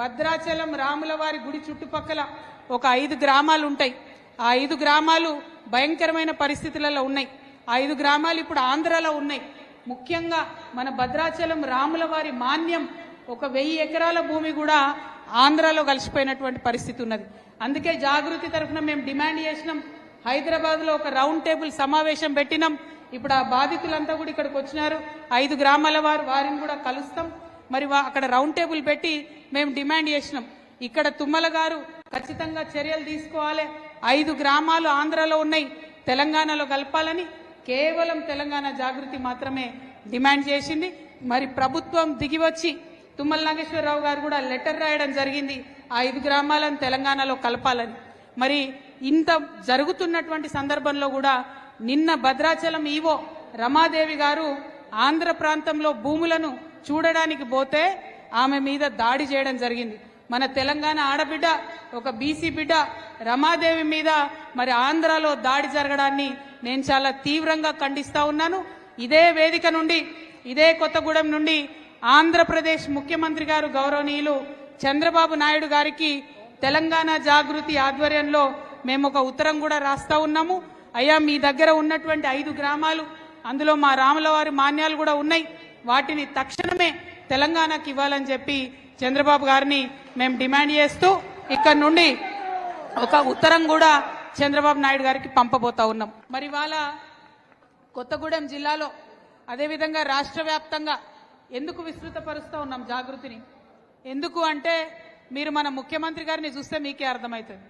భద్రాచలం రాముల వారి గుడి చుట్టుపక్కల ఒక ఐదు గ్రామాలు ఉంటాయి ఆ ఐదు గ్రామాలు భయంకరమైన పరిస్థితులలో ఉన్నాయి. ఆ ఐదు గ్రామాలు ఇప్పుడు ఆంధ్రాలో ఉన్నాయి. ముఖ్యంగా మన భద్రాచలం రాముల వారి మాన్యం ఒక వెయ్యి ఎకరాల భూమి కూడా ఆంధ్రాలో కలిసిపోయినటువంటి పరిస్థితి ఉన్నది. అందుకే జాగృతి తరఫున మేము డిమాండ్ చేసినాం. హైదరాబాద్లో ఒక రౌండ్ టేబుల్ సమావేశం పెట్టినాం. ఇప్పుడు ఆ బాధితులంతా కూడా ఇక్కడికి వచ్చినారు. ఐదు గ్రామాల వారు వారిని కూడా కలుస్తాం. మరి వా- అక్కడ రౌండ్ టేబుల్ పెట్టి మేము డిమాండ్ చేసినాం. ఇక్కడ తుమ్మల గారు ఖచ్చితంగా చర్యలు తీసుకోవాలి. ఐదు గ్రామాలు ఆంధ్రలో ఉన్నాయి. తెలంగాణలో కలపాలని కేవలం తెలంగాణ జాగృతి మాత్రమే డిమాండ్ చేసింది. మరి ప్రభుత్వం దిగివచ్చి తుమ్మల నాగేశ్వరరావు గారు కూడా లెటర్ రాయడం జరిగింది. ఆ ఐదు గ్రామాలను తెలంగాణలో కలపాలని. మరి ఇంత జరుగుతున్నటువంటి సందర్భంలో కూడా నిన్న భద్రాచలం ఈవో రమాదేవి గారు ఆంధ్ర ప్రాంతంలో భూములను చూడడానికి పోతే ఆమె మీద దాడి చేయడం జరిగింది. మన తెలంగాణ ఆడబిడ్డ ఒక బీసీ బిడ్డ రమాదేవి మీద మరి ఆంధ్రాలో దాడి జరగడాన్ని నేను చాలా తీవ్రంగా ఖండిస్తా ఉన్నాను. ఇదే వేదిక నుండి ఇదే కొత్తగూడెం నుండి ఆంధ్రప్రదేశ్ ముఖ్యమంత్రి గారు గౌరవనీయులు చంద్రబాబు నాయుడు గారికి తెలంగాణ జాగృతి ఆధ్వర్యంలో మేము ఒక ఉత్తరం కూడా రాస్తా ఉన్నాము. అయ్యా మీ దగ్గర ఉన్నటువంటి ఐదు గ్రామాలు అందులో మా రాములవారి మాన్యాలు కూడా ఉన్నాయి. వాటిని తక్షణమే తెలంగాణకి ఇవ్వాలని చెప్పి చంద్రబాబు గారిని మేము డిమాండ్ చేస్తూ ఇక్కడ నుండి ఒక ఉత్తరం కూడా చంద్రబాబు నాయుడు గారికి పంపబోతా ఉన్నాం. మరి ఇవాళ కొత్తగూడెం జిల్లాలో అదేవిధంగా రాష్ట్ర వ్యాప్తంగా ఎందుకు విస్తృతపరుస్తూ ఉన్నాం జాగృతిని? ఎందుకు అంటే మీరు మన ముఖ్యమంత్రి గారిని చూస్తే మీకే అర్థమవుతుంది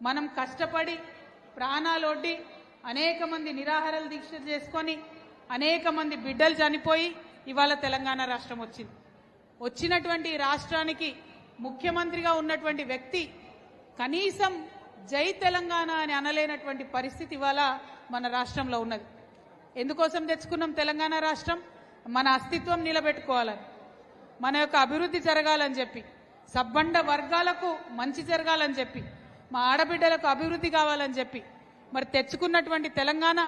మనం కష్టపడి ప్రాణాలొడ్డి అనేక మంది నిరాహారాలు దీక్ష చేసుకొని అనేక మంది బిడ్డలు చనిపోయి ఇవాళ తెలంగాణ రాష్ట్రం వచ్చింది. వచ్చినటువంటి రాష్ట్రానికి ముఖ్యమంత్రిగా ఉన్నటువంటి వ్యక్తి కనీసం జై తెలంగాణ అని అనలేనటువంటి పరిస్థితి ఇవాళ మన రాష్ట్రంలో ఉన్నది. ఎందుకోసం తెచ్చుకున్నాం తెలంగాణ రాష్ట్రం? మన అస్తిత్వం నిలబెట్టుకోవాలని మన యొక్క అభివృద్ధి జరగాలని చెప్పి సబ్బండ వర్గాలకు మంచి జరగాలని చెప్పి మా ఆడబిడ్డలకు అభివృద్ధి కావాలని చెప్పి మరి తెచ్చుకున్నటువంటి తెలంగాణ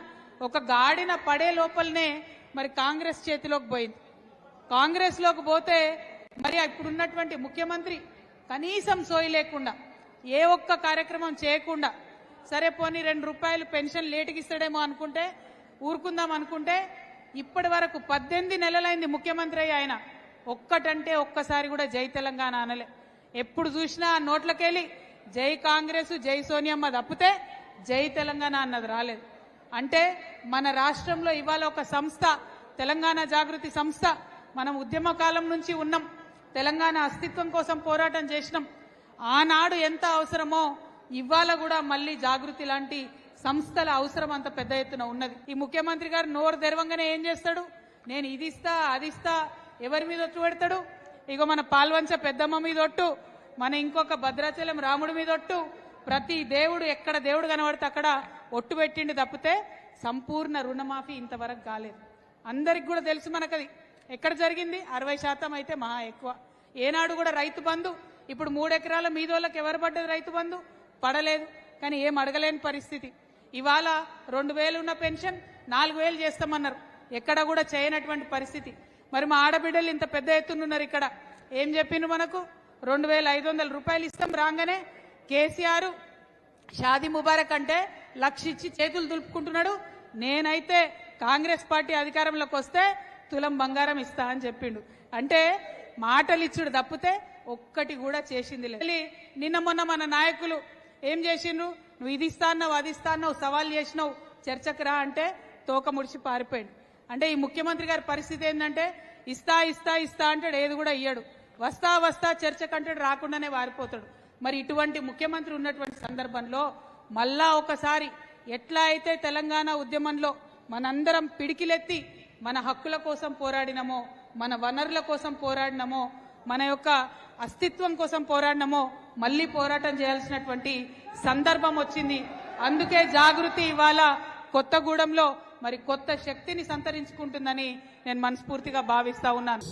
ఒక గాడిన పడే లోపలనే మరి కాంగ్రెస్ చేతిలోకి పోయింది. కాంగ్రెస్లోకి పోతే మరి ఇప్పుడు ఉన్నటువంటి ముఖ్యమంత్రి కనీసం సోయి లేకుండా ఏ ఒక్క కార్యక్రమం చేయకుండా సరే పోనీ రెండు రూపాయలు పెన్షన్ లేటుకి ఇస్తాడేమో అనుకుంటే ఊరుకుందాం అనుకుంటే ఇప్పటి వరకు పద్దెనిమిది నెలలైంది ముఖ్యమంత్రి అయ్యి ఆయన. ఒక్కటంటే ఒక్కసారి కూడా జై తెలంగాణ అనలే. ఎప్పుడు చూసినా ఆ నోట్లకెళ్ళి జై కాంగ్రెస్ జై సోనియమ్మ తప్పితే జై తెలంగాణ అన్నది రాలేదు. అంటే మన రాష్ట్రంలో ఇవాళ ఒక సంస్థ తెలంగాణ జాగృతి సంస్థ. మనం ఉద్యమ కాలం నుంచి ఉన్నాం. తెలంగాణ అస్తిత్వం కోసం పోరాటం చేసినాం. ఆనాడు ఎంత అవసరమో ఇవాళ కూడా మళ్ళీ జాగృతి లాంటి సంస్థల అవసరం అంత పెద్ద ఎత్తున ఉన్నది. ఈ ముఖ్యమంత్రి గారు నోరు తెరవంగానే ఏం చేస్తాడు? నేను ఇది ఇస్తా అది ఇస్తా ఎవరి మీద ఒట్టు పెడతాడు? ఇగో మన పాల్వంచ పెద్దమ్మ మీద ఒట్టు మన ఇంకొక భద్రాచలం రాముడి మీద ఒట్టు. ప్రతి దేవుడు ఎక్కడ దేవుడు కనబడితే అక్కడ ఒట్టు పెట్టిండి తప్పితే సంపూర్ణ రుణమాఫీ ఇంతవరకు కాలేదు. అందరికి కూడా తెలుసు మనకది. ఎక్కడ జరిగింది? అరవై శాతం అయితే మహా ఎక్కువ. ఏనాడు కూడా రైతు బంధు ఇప్పుడు మూడెకరాల మీదోళ్ళకి ఎవరు పడ్డది రైతు బంధు? పడలేదు. కానీ ఏం అడగలేని పరిస్థితి. ఇవాళ రెండు వేలు ఉన్న పెన్షన్ నాలుగు వేలు చేస్తామన్నారు. ఎక్కడ కూడా చేయనటువంటి పరిస్థితి. మరి మా ఆడబిడ్డలు ఇంత పెద్ద ఎత్తున ఉన్నారు ఇక్కడ. ఏం చెప్పిండ్రు మనకు? రెండు వేల ఐదు వందల రూపాయలు ఇస్తాం రాగానే. కేసీఆర్ షాదీ ముబారక్ అంటే లక్ష ఇచ్చి చేతులు దులుపుకుంటున్నాడు. నేనైతే కాంగ్రెస్ పార్టీ అధికారంలోకి వస్తే తులం బంగారం ఇస్తా అని చెప్పిండు. అంటే మాటలు ఇచ్చుడు తప్పితే ఒక్కటి కూడా చేసింది లేదు. నిన్న మొన్న మన నాయకులు ఏం చేసిండ్రు? నువ్వు ఇది ఇస్తా అన్నావు అది ఇస్తా అన్నావు సవాల్ చేసినావు చర్చకు రా అంటే తోక ముడిచి పారిపోయాడు. అంటే ఈ ముఖ్యమంత్రి గారి పరిస్థితి ఏంటంటే ఇస్తా ఇస్తా ఇస్తా అంటాడు ఏది కూడా ఇయ్యడు. వస్తా వస్తా చర్చకు అంటాడు రాకుండానే వారిపోతాడు. మరి ఇటువంటి ముఖ్యమంత్రి ఉన్నటువంటి సందర్భంలో మళ్ళా ఒకసారి ఎట్లా అయితే తెలంగాణ ఉద్యమంలో మనందరం పిడికిలెత్తి మన హక్కుల కోసం పోరాడినమో మన వనరుల కోసం పోరాడినమో మన యొక్క అస్తిత్వం కోసం పోరాడినమో మళ్ళీ పోరాటం చేయాల్సినటువంటి సందర్భం వచ్చింది. అందుకే జాగృతి ఇవాళ కొత్తగూడెంలో మరి కొత్త శక్తిని సంతరించుకుంటుందని నేను మనస్ఫూర్తిగా భావిస్తా ఉన్నాను.